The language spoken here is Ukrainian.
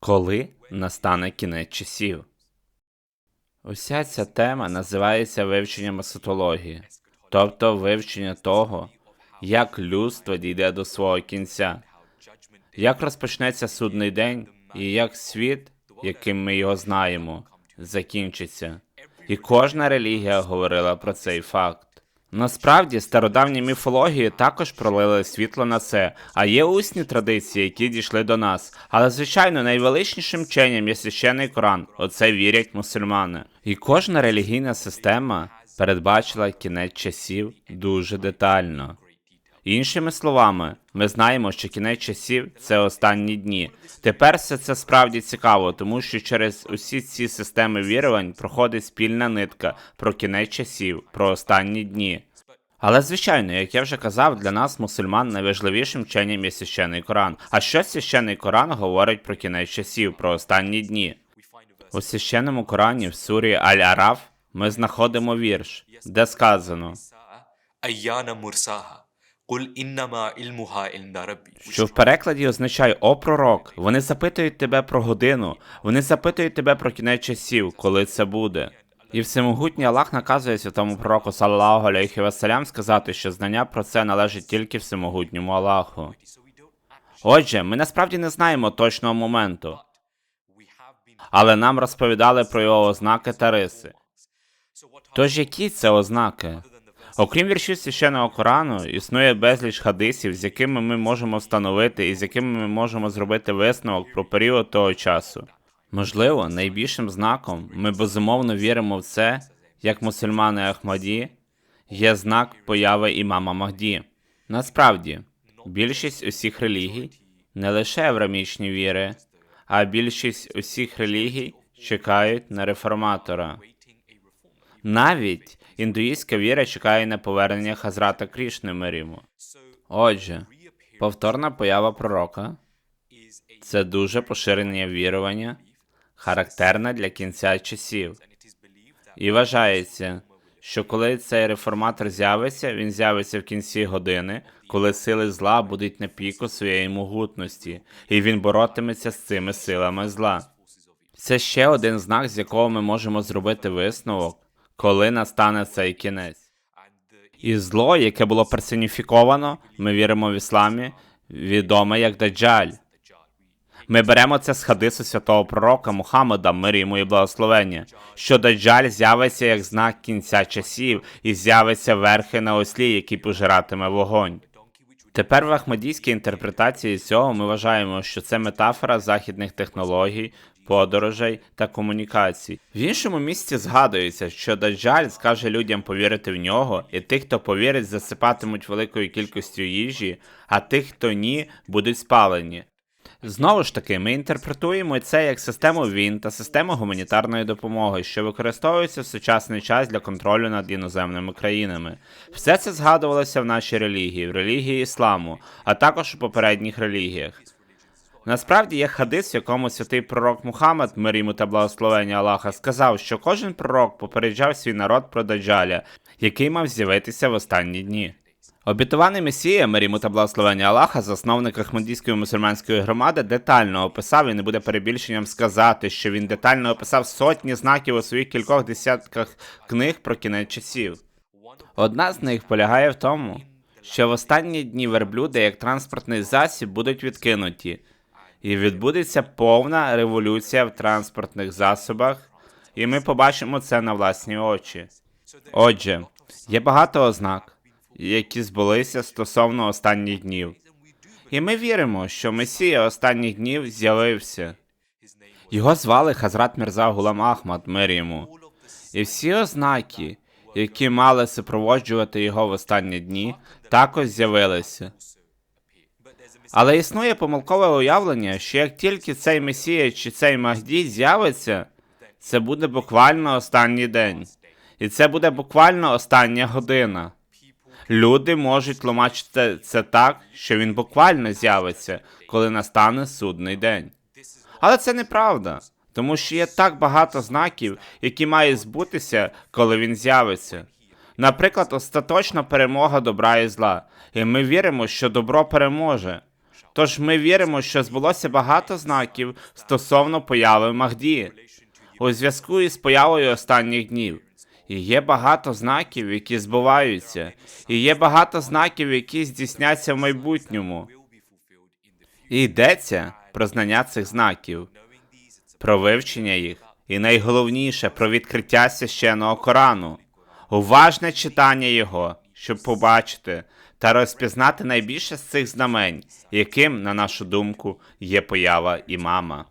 Коли настане кінець часів? Уся ця тема називається вивченням есотології, тобто вивчення того, як людство дійде до свого кінця, як розпочнеться судний день і як світ, яким ми його знаємо, закінчиться. І кожна релігія говорила про цей факт. Насправді, стародавні міфології також пролили світло на це, а є усні традиції, які дійшли до нас. Але, звичайно, найвеличнішим вченням є священний Коран. Оце вірять мусульмани. І кожна релігійна система передбачила кінець часів дуже детально. Іншими словами, ми знаємо, що кінець часів це останні дні. Тепер все це справді цікаво, тому що через усі ці системи вірувань проходить спільна нитка про кінець часів, про останні дні. Але звичайно, як я вже казав, для нас мусульман найважливішим вченням є священний Коран. А що священний Коран говорить про кінець часів, про останні дні? У священному Корані в сурі Аль-Араф ми знаходимо вірш, де сказано Аяна Мурсага. Що в перекладі означає о пророк. Вони запитують тебе про годину, вони запитують тебе про кінець часів, коли це буде. І всемогутній Аллах наказує святому пророку саллаху алейхи вассалям сказати, що знання про це належить тільки всемогутньому Аллаху. Отже, ми насправді не знаємо точного моменту, але нам розповідали про його ознаки та риси. Тож які це ознаки? Окрім віршів священного Корану, існує безліч хадисів, з якими ми можемо встановити і з якими ми можемо зробити висновок про період того часу. Можливо, найбільшим знаком ми безумовно віримо в це, як мусульмани Ахмаді, є знак появи імама Махді. Насправді, більшість усіх релігій не лише аврамічні віри, а більшість усіх релігій чекають на реформатора. Навіть індуїстська віра чекає на повернення Хазрата Крішни мир. Отже, повторна поява пророка це дуже поширене вірування, характерне для кінця часів. І вважається, що коли цей реформатор з'явиться, він з'явиться в кінці години, коли сили зла будуть на піку своєї могутності, і він боротиметься з цими силами зла. Це ще один знак, з якого ми можемо зробити висновок, коли настане цей кінець. І зло, яке було персоніфіковано, ми віримо в ісламі, відоме як Даджаль. Ми беремо це з хадису святого пророка Мухаммеда, мир йому і благословення, що Даджаль з'явиться як знак кінця часів і з'явиться верхи на ослі, який пожиратиме вогонь. Тепер в ахмадійській інтерпретації цього ми вважаємо, що це метафора західних технологій, подорожей та комунікацій. В іншому місці згадується, що Даджаль скаже людям повірити в нього, і тих, хто повірить, засипатимуть великою кількістю їжі, а тих, хто ні, будуть спалені. Знову ж таки, ми інтерпретуємо це як систему війн та систему гуманітарної допомоги, що використовується в сучасний час для контролю над іноземними країнами. Все це згадувалося в нашій релігії, в релігії ісламу, а також у попередніх релігіях. Насправді є хадис, в якому святий пророк Мухаммед, мир йому та благословення Аллаха, сказав, що кожен пророк попереджав свій народ про Даджаля, який мав з'явитися в останні дні. Обітований Месія, мир йому та благословення Аллаха, засновник Ахмадійської мусульманської громади, детально описав і не буде перебільшенням сказати, що він детально описав сотні знаків у своїх кількох десятках книг про кінець часів. Одна з них полягає в тому, що в останні дні верблюди як транспортний засіб будуть відкинуті, і відбудеться повна революція в транспортних засобах, і ми побачимо це на власні очі. Отже, є багато ознак, які збулися стосовно останніх днів. І ми віримо, що Месія останніх днів з'явився. Його звали Хазрат Мірза Гулам Ахмад, мир йому. І всі ознаки, які мали супроводжувати його в останні дні, також з'явилися. Але існує помилкове уявлення, що як тільки цей Месія чи цей Махді з'явиться, це буде буквально останній день. І це буде буквально остання година. Люди можуть тлумачити це так, що він буквально з'явиться, коли настане судний день. Але це неправда, тому що є так багато знаків, які мають збутися, коли він з'явиться. Наприклад, остаточна перемога добра і зла, і ми віримо, що добро переможе. Тож ми віримо, що збулося багато знаків стосовно появи Махді у зв'язку із появою останніх днів. І є багато знаків, які збуваються, і є багато знаків, які здійсняться в майбутньому. І йдеться про знання цих знаків, про вивчення їх, і найголовніше про відкриття священного Корану, уважне читання його, щоб побачити та розпізнати найбільше з цих знамень, яким, на нашу думку, є поява імама.